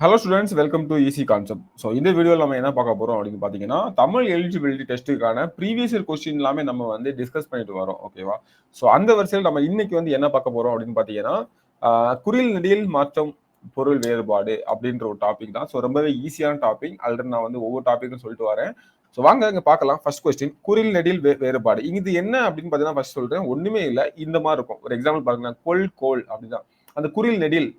Hello students welcome to easy concept so இந்த வீடியோவில் நம்ம என்ன பார்க்க போகிறோம் அப்படின்னு பார்த்தீங்கன்னா தமிழ் எலிஜிபிலிட்டி டெஸ்ட்டுக்கான ப்ரீவியஸ் இயர் கொஸ்டின் எல்லாமே நம்ம வந்து டிஸ்கஸ் பண்ணிட்டு வரோம் ஓகேவா ஸோ அந்த வரிசையில் நம்ம இன்னைக்கு வந்து என்ன பார்க்க போகிறோம் அப்படின்னு பார்த்தீங்கன்னா குறில் நெடியில் மாற்றம் பொருள் வேறுபாடு அப்படின்ற ஒரு டாபிக் தான். ஸோ ரொம்பவே ஈஸியான டாபிக் ஆல்ரெடி நான் வந்து ஒவ்வொரு டாப்பிக்கும் சொல்லிட்டு வரேன். ஸோ வாங்க இங்கே பார்க்கலாம். ஃபர்ஸ்ட் கொஸ்டின் குறில் நெடில் வே வேறுபாடு. இது என்ன அப்படின்னு பார்த்தீங்கன்னா ஃபர்ஸ்ட் சொல்கிறேன் ஒன்றுமே இல்லை. இந்த மாதிரி இருக்கும். ஒரு எக்ஸாம்பிள் பார்த்தீங்கன்னா கொல் கோல் அப்படிதான். அந்த குறில் நெடில்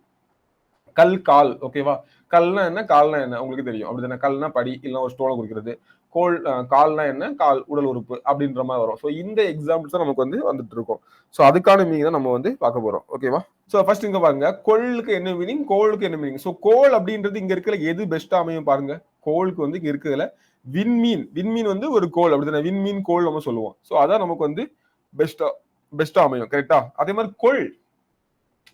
கல் கால் ஓகேவா கல்னா என்ன? கால்னா என்ன? உங்களுக்கு தெரியும். அப்படித்தானே கல்னா படி இல்லைன்னா ஒரு ஸ்டோனை குறிக்கிறது. கோல் கால்னா என்ன? கால் உடல் உறுப்பு அப்படின்ற மாதிரி வரும். ஸோ இந்த எக்ஸாம்பிள்ஸ் தான் நமக்கு வந்து வந்துட்டு இருக்கும். ஸோ அதுக்கான மீனிங் தான் நம்ம வந்து பார்க்க போறோம். ஓகேவா ஸோ ஃபர்ஸ்ட் இங்க பாருங்க. கொள்ளுக்கு என்ன மீனிங் கோளுக்கு என்ன மீனிங் ஸோ கோல் அப்படின்றது இங்க இருக்கிற எது பெஸ்ட்டாக அமையும் பாருங்க. கோளுக்கு வந்து இங்க இருக்கிறதுல விண்மீன். விண்மீன் வந்து ஒரு கோல் அப்படித்தானே விண்மீன் கோல் நம்ம சொல்லுவோம். ஸோ அதான் நமக்கு வந்து பெஸ்டா பெஸ்டா அமையும். கரெக்டா அதே மாதிரி கொள்.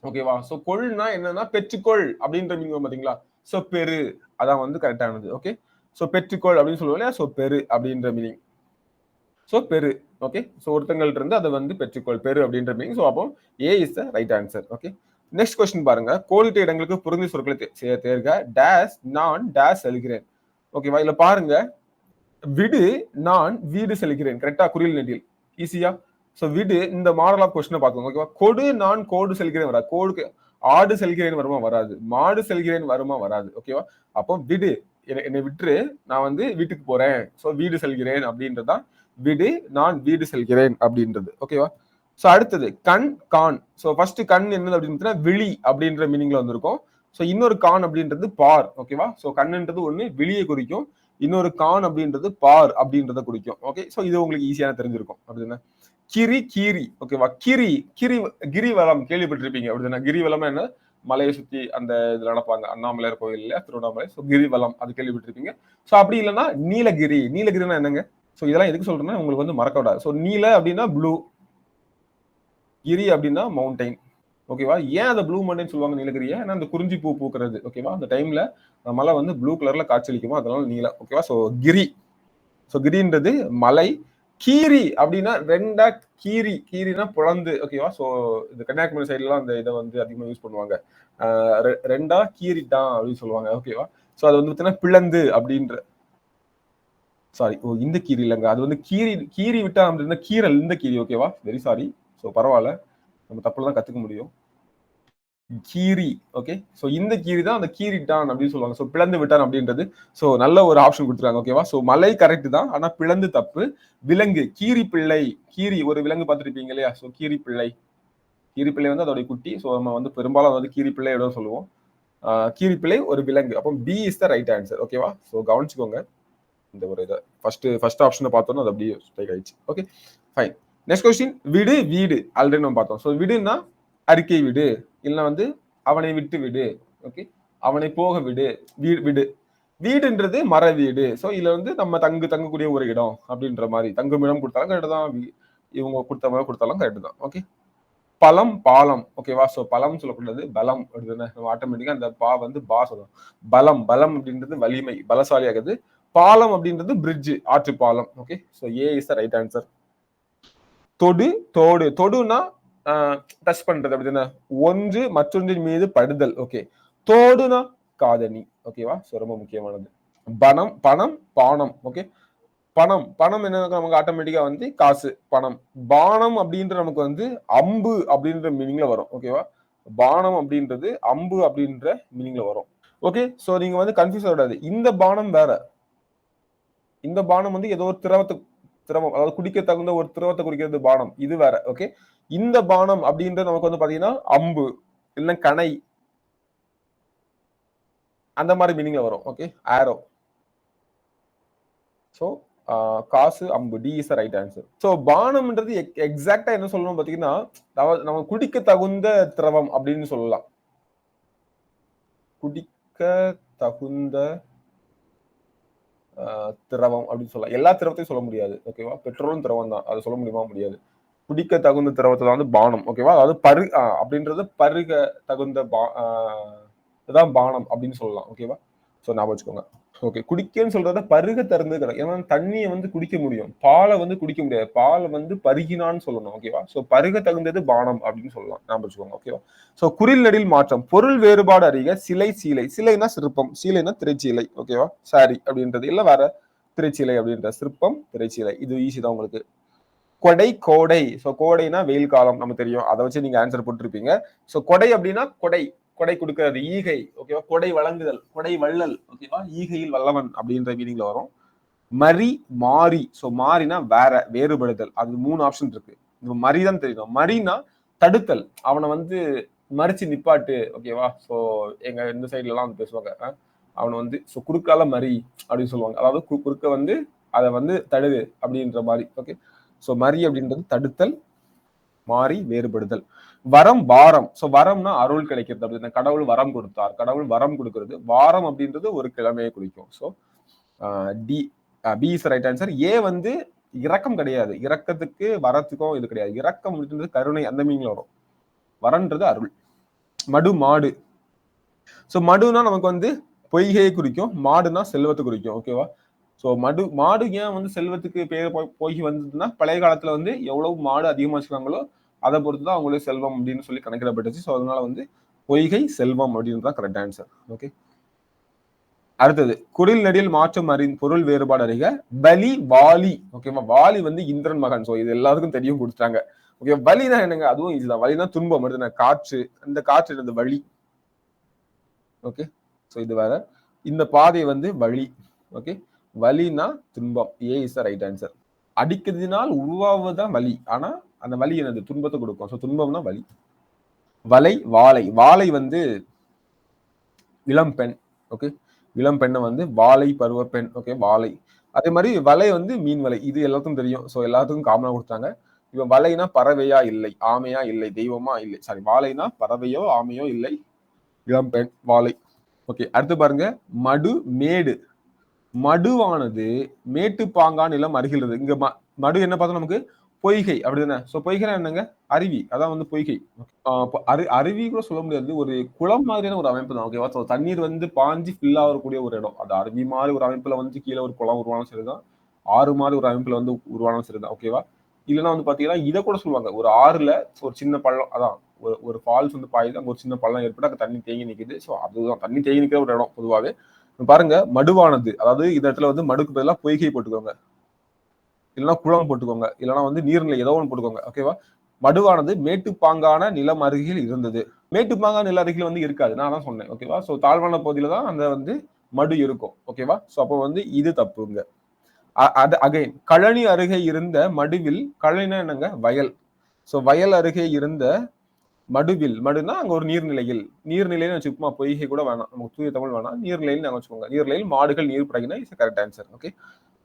ஓகேவா சோ கொள்னா என்னன்னா பெற்றுக்கொள் அப்படின்ற மீனிங் பாத்தீங்களா? சோ பெரு அதான் வந்து கரெக்டானது ஓகே சோ பெற்றுக்கொள் அப்படின்னு சொல்லுவோம் இல்லையா? சோ பெரு அப்படின்ற மீனிங் சோ பெரு ஓகே சோ ஒருத்தங்கள்ட்ட இருந்து அதை வந்து பெற்றுக்கொள். பெரு அப்படின்ற மீனிங் சோ அப்போ A is the right answer okay next question பாருங்க. கோடிட்ட இடங்களுக்கு பொருந்தி சொற்களை செய்ய தேர்க. டேஸ் நான் டேஸ் செல்கிறேன். ஓகேவா இதில் பாருங்க. விடு நான் வீடு செல்கிறேன். கரெக்டா குரில் நெடில். ஈஸியா ஸோ விடு இந்த மாடல் ஆஃப் கொஸ்டினை பார்த்துக்கோங்க ஓகேவா கொடு நான் கோடு செல்கிறேன் வராது. கோடுக்கு ஆடு செல்கிறேன் வருமா வராது. மாடு செல்கிறேன் வருமா வராது ஓகேவா அப்போ விடு. என்னை என்னை விட்டுரு. நான் வந்து வீட்டுக்கு போறேன். ஸோ வீடு செல்கிறேன் அப்படின்றதான் விடு நான் வீடு செல்கிறேன் அப்படின்றது ஓகேவா ஸோ அடுத்தது கண் கான். ஸோ ஃபர்ஸ்ட் கண் என்னது அப்படின்னு பார்த்தீங்கன்னா விழி அப்படின்ற மீனிங்ல வந்திருக்கும். ஸோ இன்னொரு கான் அப்படின்றது பார் ஓகேவா ஸோ கண்ணுன்றது ஒன்று விழியை குறிக்கும். இன்னொரு கான் அப்படின்றது பார் அப்படின்றத குறிக்கும் ஓகே ஸோ இது உங்களுக்கு ஈஸியான தெரிஞ்சிருக்கும் அப்படின்னா கிரி கீரி. ஓகேவா கிரி கிரி கிரிவலம் கேள்விப்பட்டிருப்பீங்க. அப்படின்னா கிரிவலம் என்ன? மலையை சுற்றி அந்த இதில் நடப்பாங்க. அண்ணாமலையார் கோயில் இல்லையா? திருவண்ணாமலை. ஸோ கிரிவலம் அது கேள்விப்பட்டிருப்பீங்க. ஸோ அப்படி இல்லைன்னா நீலகிரி. நீலகிரினா என்னங்க? ஸோ இதெல்லாம் எதுக்கு சொல்றேன்னா உங்களுக்கு வந்து மறக்க விடாது. ஸோ நீல அப்படின்னா ப்ளூ கிரி அப்படின்னா மவுண்டைன் ஓகேவா ஏன் அதை ப்ளூ மவுண்டைன் சொல்லுவாங்க நீலகிரியை? ஏன்னா அந்த குறிஞ்சி பூ பூக்கிறது. ஓகேவா அந்த டைம்ல மலை வந்து ப்ளூ கலர்ல காட்சியளிக்குமோ? அதனால நீல. ஓகேவா ஸோ கிரி. ஸோ கிரின்றது மலை. கீரி அப்படின்னா ரெண்டா கீரி கீரினா புலந்து. ஓகேவா ஸோ இந்த கன்னியாகுமரி சைட்லாம் அந்த இதை வந்து அதிகமாக யூஸ் பண்ணுவாங்க. ரெ- ரெண்டா கீரிட்டான் அப்படின்னு சொல்லுவாங்க. ஓகேவா ஸோ அது வந்து பார்த்தீங்கன்னா பிளந்து அப்படின்ற சாரி ஓ இந்த கீரி இல்லைங்க. அது வந்து கீரி கீரி விட்டா அப்படின்னா கீரல் இந்த கீரி. ஓகேவா வெரி சாரி ஸோ பரவாயில்ல. நம்ம தப்புல தான் கத்துக்க முடியும். கீரி ஓகே ஸோ இந்த கீரி தான் அந்த கீரிட்டான் அப்படின்னு சொல்லுவாங்க. ஸோ பிளந்து விட்டான் அப்படின்றது. ஸோ நல்ல ஒரு ஆப்ஷன் கொடுத்துருக்காங்க ஓகேவா ஸோ மலை கரெக்ட் தான் ஆனால் பிளந்து தப்பு. விலங்கு கீரி பிள்ளை. கீரி ஒரு விலங்கு பார்த்துருப்பீங்க இல்லையா? ஸோ கீரி பிள்ளை. கீரி பிள்ளை வந்து அதோடைய குட்டி. ஸோ நம்ம வந்து பெரும்பாலும் வந்து கீரி பிள்ளையோட சொல்லுவோம். கீரி பிள்ளை ஒரு விலங்கு. அப்போ B is the right answer ஓகேவா ஸோ கவனிச்சுக்கோங்க. இந்த ஒரு இதை. ஃபர்ஸ்ட் ஃபர்ஸ்ட் ஆப்ஷனை பார்த்தோன்னா அது அப்படியே ஸ்ட்ரைக் ஆயிடுச்சு ஓகே ஃபைன் நெக்ஸ்ட் கொஸ்டின் விடு வீடு. ஆல்ரெடி நம்ம பார்த்தோம். ஸோ விடுன்னா அறிக்கை விடு. இல்லைன்னா வந்து அவனை விட்டு விடு. ஓகே அவனை போக விடு. வீடு விடு. வீடுன்றது மர வீடு. ஸோ இதுல வந்து நம்ம தங்கு தங்கக்கூடிய ஒரு இடம் அப்படின்ற மாதிரி. தங்கும் இடம் கொடுத்தாலும் கரெக்டு தான். வீ- இவங்க கொடுத்த மாதிரி கொடுத்தாலும் கரெக்டு தான். ஓகே பழம் பாலம். ஓகேவா ஸோ பழம் சொல்லக்கூடாது பலம் அப்படின்னு நம்ம அந்த பா வந்து பா சொல்லணும் பலம் பலம் அப்படின்றது வலிமை பலசாலி ஆகுது பாலம் அப்படின்றது பிரிட்ஜ் ஆற்று பாலம் okay so A is the right answer தொடு தோடு. தொடுனா டச் பண்றது அப்படின்னா ஒன்று மற்றொன்றின் மீது படுதல். ஓகே தோடுனா காதணி. ஓகேவா ஸோ ரொம்ப முக்கியமானது. பணம் பணம் பானம். ஓகே பணம் பணம் என்ன நமக்கு ஆட்டோமேட்டிக்கா வந்து காசு பணம். பானம் அப்படின்ற நமக்கு வந்து அம்பு அப்படின்ற மீனிங்ல வரும். ஓகேவா பானம் அப்படின்றது அம்பு அப்படின்ற மீனிங்ல வரும். ஓகே ஸோ நீங்க வந்து கன்ஃபியூஸ் ஆகிடாது இந்த பானம் வேற. இந்த பானம் வந்து ஏதோ ஒரு திரவத்தை திரவம் அதாவது குடிக்க தகுந்த ஒரு திரவத்தை குறிக்கிறது பானம். இது வேற ஓகே இந்த பானம் அப்படின்றது நமக்கு வந்து பாத்தீங்கன்னா அம்பு இல்லை கணை அந்த மாதிரி மீனிங்ல வரும் ஓகே ஆரோ ஸோ காசு அம்பு D is right answer so பானம்ன்றது எக்ஸாக்டா என்ன சொல்லணும் பாத்தீங்கன்னா நம்ம குடிக்க தகுந்த திரவம் அப்படின்னு சொல்லலாம். குடிக்க தகுந்த திரவம் அப்படின்னு சொல்லலாம். எல்லா திரவத்தையும் சொல்ல முடியாது ஓகேவா பெட்ரோலும் திரவம் தான் அதை சொல்ல முடியுமா? முடியாது. குடிக்க தகுந்த திரவத்தை தான் வந்து பானம் ஓகேவா அதாவது பரு அப்படின்றது பருக தகுந்த பா ஆஹ், பானம் அப்படின்னு சொல்லலாம் ஓகேவா ஸோ ஞாபகம் வச்சுக்கோங்க. ஓகே குடிக்கன்னு சொல்றத பருக திறந்து கிடையாது ஏன்னா தண்ணியை வந்து குடிக்க முடியும். பாலை வந்து குடிக்க முடியாது. பாலை வந்து பருகினான்னு சொல்லணும் ஓகேவா சோ பருக தகுந்தது பானம் அப்படின்னு சொல்லலாம். ஞாபகம் வச்சுக்கோங்க ஓகேவா சோ குறில் நடில் மாற்றம். பொருள் வேறுபாடு அறிக சிலை சீலை. சிலைனா சிற்பம் சீலைனா திரைச்சீலை ஓகேவா சாரி அப்படின்றது. இல்ல வேற திரைச்சீலை அப்படின்ற. சிற்பம் திரைச்சீலை. இது ஈஸி தான் உங்களுக்கு. கொடை கோடை. ஸோ கோடைனா வெயில் காலம் நம்ம தெரியும். அதை வச்சு நீங்க ஆன்சர் போட்டிருப்பீங்க. ஸோ கொடை அப்படின்னா கொடை. கொடை கொடுக்கிறது ஈகை ஓகேவா கொடை வழங்குதல் கொடை வள்ளல் ஓகேவா ஈகையில் வல்லவன் அப்படின்ற மீனிங்ல வரும். மரி மாறி. ஸோ மாறினா வேற வேறுபடுதல். அது மூணு ஆப்ஷன் இருக்கு. இப்போ மரி தான் தெரியணும் மரினா தடுத்தல். அவனை வந்து மறிச்சு நிப்பாட்டு ஓகேவா ஸோ எங்க இந்த சைட்ல எல்லாம் வந்து பேசுவாங்க. அவனை வந்து ஸோ குறுக்கால மரி அப்படின்னு சொல்லுவாங்க. அதாவது குறுக்க வந்து அதை வந்து தடுது அப்படின்ற மாதிரி ஓகே ஸோ மரி அப்படின்றது தடுத்தல் மாறி வேறுபடுதல். வரம் வாரம். ஸோ வரம்னா அருள் கிடைக்கிறது அப்படின்னா. கடவுள் வரம் கொடுத்தார். கடவுள் வரம் கொடுக்கிறது. வாரம் அப்படின்றது ஒரு கிழமையை குறிக்கும். So D B is right answer A வந்து இரக்கம் கிடையாது. இரக்கத்துக்கு வரத்துக்கும் இது கிடையாது. இரக்கம் அப்படின்றது கருணை அந்த மீன்ல வரும். வரன்றது அருள். மடு மாடு. ஸோ மடுனா நமக்கு வந்து பொய்கையை குறிக்கும். மாடுனா செல்வத்தை குறிக்கும். ஓகேவா ஸோ மடு மாடு ஏன் வந்து செல்வத்துக்கு பேர் போய் போய் வந்ததுன்னா பழைய காலத்துல வந்து எவ்வளவு மாடு அதிகமா வச்சுக்கிறாங்களோ அதை பொறுத்து தான் அவங்களுக்கு செல்வம் அப்படின்னு சொல்லி கணக்கிடப்பட்டுச்சு. ஸோ அதனால வந்து பொய்கை செல்வம் அப்படின்னு தான் கரெக்ட் ஆன்சர் ஓகே அடுத்தது குடில் நெடில் மாற்றம் அறி பொருள் வேறுபாடு அறிக பலி வாலி. ஓகேவா வாலி வந்து இந்திரன் மகன். ஸோ இது எல்லாருக்கும் தெரியும் கொடுத்துட்டாங்க. ஓகே வலினா என்னங்க? அதுவும் இதுதான் வலினா துன்பம் அடுத்து காற்று. அந்த காற்று என்னது? வழி ஓகே ஸோ இது வேற. இந்த பாதை வந்து வழி ஓகே வலினா துன்பம். ஏ இஸ் ரைட் ஆன்சர் அடிக்கிறதுனால் உருவாவதுதான் வலி. ஆனா அந்த வலி எனது துன்பத்தை கொடுக்கும். ஸோ துன்பம்னா வலி. வலை வாழை. வாழை வந்து இளம் பெண் ஓகே இளம் பெண்ணை வந்து வாழை பருவ பெண் ஓகே வாழை. அதே மாதிரி வலை வந்து மீன் வலை. இது எல்லாத்துக்கும் தெரியும். ஸோ எல்லாத்துக்கும் காமனா கொடுத்தாங்க. இவன் வலைனா பறவையா இல்லை? ஆமையா இல்லை? தெய்வமா இல்லை? சாரி வாழைனா பறவையோ ஆமையோ இல்லை? இளம் பெண் வாழை. ஓகே அடுத்து பாருங்க. மடு மேடு. மடுவானது மேட்டு பாங்கான் நிலம் அருகில் இங்க ம- மடு என்ன பார்த்தோம் நமக்கு? பொய்கை அப்படிதானே? ஸோ பொய்கைனா என்னங்க? அருவி. அதான் வந்து பொய்கை. அரு அருவி கூட சொல்ல முடியாது. ஒரு குளம் மாதிரியான ஒரு அமைப்பு தான். ஓகேவா ஸோ தண்ணீர் வந்து பாஞ்சு ஃபில் ஆகக்கூடிய ஒரு இடம். அது அருவி மாதிரி ஒரு அமைப்புல வந்து கீழே ஒரு குளம் உருவானாலும் சரிதான். ஆறு மாதிரி ஒரு அமைப்புல வந்து உருவானாலும் சரிதான். ஓகேவா இல்லைன்னா வந்து பாத்தீங்கன்னா இதை கூட சொல்லுவாங்க. ஒரு ஆறுல ஒரு சின்ன பள்ளம் அதான் ஒரு ஒரு ஃபால்ஸ் வந்து பாயுது. அங்கே ஒரு சின்ன பள்ளம் ஏற்பட்டு அங்கே தண்ணி தேங்கி நிற்கிது ஸோ அதுதான். தண்ணி தேங்கி நிற்கிற ஒரு இடம் பொதுவாகவே பாருங்க மடுவானது. அதாவது இந்த இடத்துல வந்து மடுக்கு பதிலாக பொய்கை போட்டுக்கோங்க. இல்லைன்னா குளம் போட்டுக்கோங்க. இல்லைன்னா வந்து நீர்நிலை ஏதோ ஒன்று போட்டுக்கோங்க. ஓகேவா மடுவானது மேட்டுப்பாங்கான நிலம் அருகில் இருந்தது. மேட்டுப்பாங்கான நில அருகில் வந்து இருக்காது. நான் தான் சொன்னேன். ஓகேவா ஸோ தாழ்வான பகுதியில தான் அந்த வந்து மடு இருக்கும். ஓகேவா ஸோ அப்போ வந்து இது தப்புங்க. அது அகைன் கழனி அருகே இருந்த மடுவில் கழனினா என்னங்க? வயல். ஸோ வயல் அருகே இருந்த மடுவில் மடுனா அங்கே ஒரு நீர்நிலையில். நீர்நிலைன்னு வச்சுக்கோமா பொய்கை கூட வேணாம். நமக்கு தூய தமிழ் வேணாம். நீர்நிலையில் நாங்கள் வச்சுக்கோங்க. நீர்நிலையில் மாடுகள் நீர் படகினா இஸ் கரெக்ட் ஆன்சர் ஓகே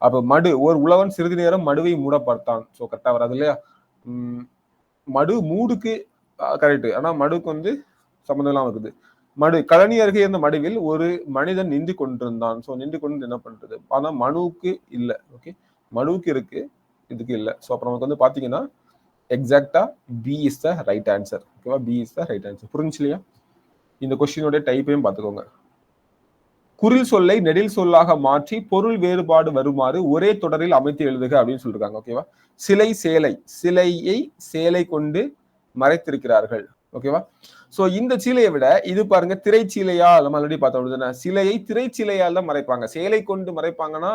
அப்ப மடு ஒரு உழவன் சிறிது நேரம் மடுவை மூட பார்த்தான் ஸோ கரெக்டா வராது இல்லையா? மடு மூடுக்கு கரெக்ட் ஆனா மடுக்கு வந்து சம்மந்தம் எல்லாம் இருக்குது. மடு கழனி அருகே இருந்த மடுவில் ஒரு மனிதன் நின்று கொண்டிருந்தான். ஸோ நின்று கொண்டு என்ன பண்றது? ஆனா மனுவுக்கு இல்லை. ஓகே மனுவுக்கு இருக்கு. இதுக்கு இல்லை. ஸோ அப்புறம் நமக்கு வந்து பாத்தீங்கன்னா எக்ஸாக்டா B is the right answer ஓகேவா B is the right answer புரிஞ்சு இல்லையா? இந்த கொஸ்டினோட டைப்பையும் பார்த்துக்கோங்க குரில் சொல்லை நெடில் சொல்லாக மாற்றி பொருள் வேறுபாடு வருமாறு ஒரே தொடரில் அமைத்து எழுதுக அப்படின்னு சொல்லிருக்காங்க ஓகேவா சிலை சேலை சிலையை சேலை கொண்டு மறைத்திருக்கிறார்கள் ஓகேவா சோ இந்த சீலையை விட இது பாருங்க திரைச்சீலையா நம்ம ஆல்ரெடி பார்த்தோம் சிலையை திரைச்சீலையால் தான் மறைப்பாங்க. சேலை கொண்டு மறைப்பாங்கன்னா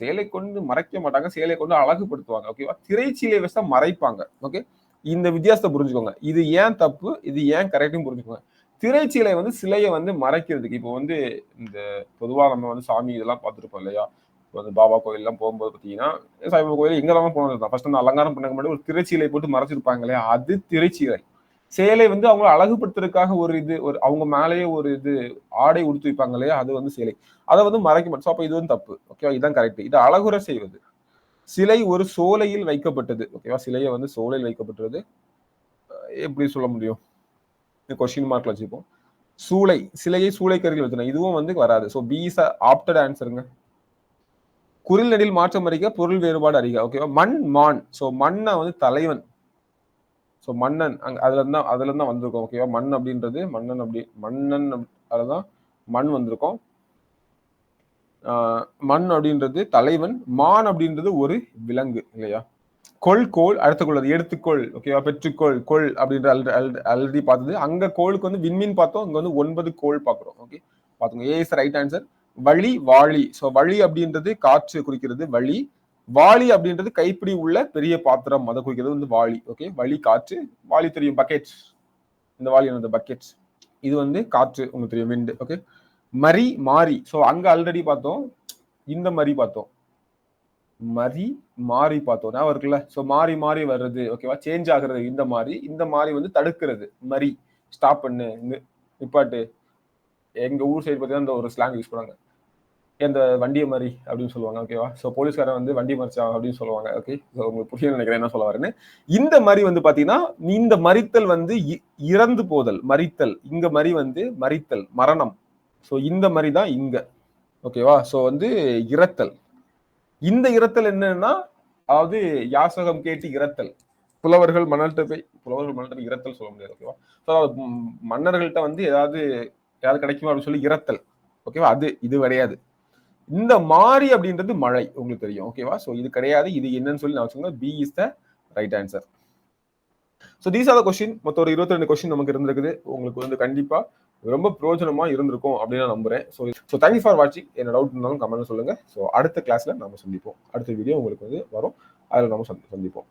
சேலை கொண்டு மறைக்க மாட்டாங்க சேலை கொண்டு அழகுபடுத்துவாங்க ஓகேவா திரைச்சீலை வச்சு தான் மறைப்பாங்க ஓகே இந்த வித்தியாசத்தை புரிஞ்சுக்கோங்க. இது ஏன் தப்பு? இது ஏன் கரெக்டும் புரிஞ்சுக்கோங்க. திரைச்சீலை வந்து சிலையை வந்து மறைக்கிறதுக்கு இப்போ வந்து இந்த பொதுவாக நம்ம வந்து சாமி இதெல்லாம் பார்த்துருப்போம் இல்லையா? இப்போ வந்து பாபா கோயிலெலாம் போகும்போது பார்த்தீங்கன்னா சாய்பாபா கோயில் எங்கெல்லாம் போனது தான். ஃபர்ஸ்ட் அந்த அலங்காரம் பண்ண முன்னாடி ஒரு திரைச்சீலை போட்டு மறைச்சிருப்பாங்க இல்லையா? அது திரைச்சீலை. சேலை வந்து அவங்க அழகுபடுத்துறதுக்காக ஒரு இது ஒரு அவங்க மேலேயே ஒரு இது ஆடை உடுத்து வைப்பாங்க இல்லையா? அது வந்து சேலை. அதை வந்து மறைக்க மாட்டோம். ஸோ அப்போ இது வந்து தப்பு. ஓகேவா இதுதான் கரெக்ட் இது அழகுற செய்வது. சிலை ஒரு சோலையில் வைக்கப்பட்டது. ஓகேவா சிலையை வந்து சோலையில் வைக்கப்பட்டது. எப்படி சொல்ல முடியும்? கொஸ்டின் மார்க்ல வச்சுப்போம் சூளை சிலையை சூளை கருகில் வைத்தன இதுவும் வந்து வராது. ஸோ பி இஸ் ஆப்டட் ஆன்சருங்க குரில் நெடில் மாற்றம் அறிக பொருள் வேறுபாடு அறிக. ஓகேவா மண் மான். ஸோ மண்ணை வந்து தலைவன். ஸோ மன்னன். அங்க அதுல இருந்தா அதுல இருந்தா வந்திருக்கோம் ஓகேவா மண் அப்படின்றது மன்னன் அப்படி மன்னன் அதுதான் மண் வந்திருக்கும். மண் அப்படின்றது தலைவன். மான் அப்படின்றது ஒரு விலங்கு இல்லையா? கொள் கோள் அடுத்த கொள் அது எடுத்துக்கொள் ஓகேவா பெற்றுக்கொள் கொள் அப்படின்ற ஆல்ரெடி பார்த்தது. அங்க கோளுக்கு வந்து விண்மீன் பார்த்தோம். இங்க வந்து ஒன்பது கோள் பார்க்குறோம் ஓகே பார்த்துங்க ஏ இஸ் ரைட் ஆன்சர் வழி வாளி ஸோ வழி அப்படின்றது காற்று குறிக்கிறது வழி வாளி அப்படின்றது கைப்பிடி உள்ள பெரிய பாத்திரம் அதை குறிக்கிறது வந்து வாளி ஓகே வழி காற்று வாளி தெரியும் பக்கெட் இந்த வாளி என்னது? பக்கெட் இது வந்து காற்று உங்களுக்கு தெரியும் விண்டு ஓகே மரி மாறி. ஸோ அங்க ஆல்ரெடி பார்த்தோம். இந்த மாதிரி பார்த்தோம். மறி மாறி பார்த்தோம். ஞாபகம் இருக்குல்ல? ஸோ மாறி மாறி வர்றது ஓகேவா சேஞ்ச் ஆகுறது இந்த மாதிரி இந்த மாதிரி வந்து தடுக்கிறது. மறி ஸ்டாப் பண்ணு நிப்பாட்டு. எங்கள் ஊர் சைடு பார்த்தீங்கன்னா இந்த ஒரு ஸ்லாங் யூஸ் பண்ணுவாங்க. இந்த வண்டியை மாதிரி அப்படின்னு சொல்லுவாங்க ஓகேவா ஸோ போலீஸ்காரன் வந்து வண்டி மறிச்சா அப்படின்னு சொல்லுவாங்க ஓகே ஸோ உங்களுக்கு புரிய நினைக்கிறேன் என்ன சொல்ல வரேன்னு. இந்த மாதிரி வந்து பார்த்தீங்கன்னா இந்த மறித்தல் வந்து இறந்து போதல் மறித்தல். இங்க மறி வந்து மறித்தல் மரணம். ஸோ இந்த மாதிரி தான் இங்க ஓகேவா ஸோ வந்து இறத்தல். இந்த இரத்தல் என்னன்னா அதாவது யாசகம் கேட்டு இரத்தல். புலவர்கள் மன்னர்கிட்ட போய் புலவர்கள் மன்னர்கிட்ட இரத்தல் சொல்ல முடியாது ஓகேவா ஸோ மன்னர்கள்ட்ட வந்து ஏதாவது ஏதாவது கிடைக்குமா அப்படின்னு சொல்லி இரத்தல் ஓகேவா அது இது கிடையாது. இந்த மாறி அப்படின்றது மழை உங்களுக்கு தெரியும் ஓகேவா ஸோ இது கிடையாது இது என்னன்னு சொல்லி நான் வச்சுக்கோங்க B is the right answer so these are the question மொத்தம் ஒரு இருபத்தி ரெண்டு கொஸ்டின் நமக்கு இருந்திருக்குது. உங்களுக்கு வந்து கண்டிப்பா ரொம்ப பிரயோஜனமா இருந்திருக்கும் அப்படின்னு நான் நம்புறேன் ஸோ ஸோ தேங்க்யூ ஃபார் வாட்சிங் என்ன டவுட் இருந்தாலும் கமெண்ட் சொல்லுங்க. ஸோ அடுத்த கிளாஸ்ல நம்ம சந்திப்போம். அடுத்த வீடியோ உங்களுக்கு வந்து வரும். அதில் நம்ம சந்திப்போம்.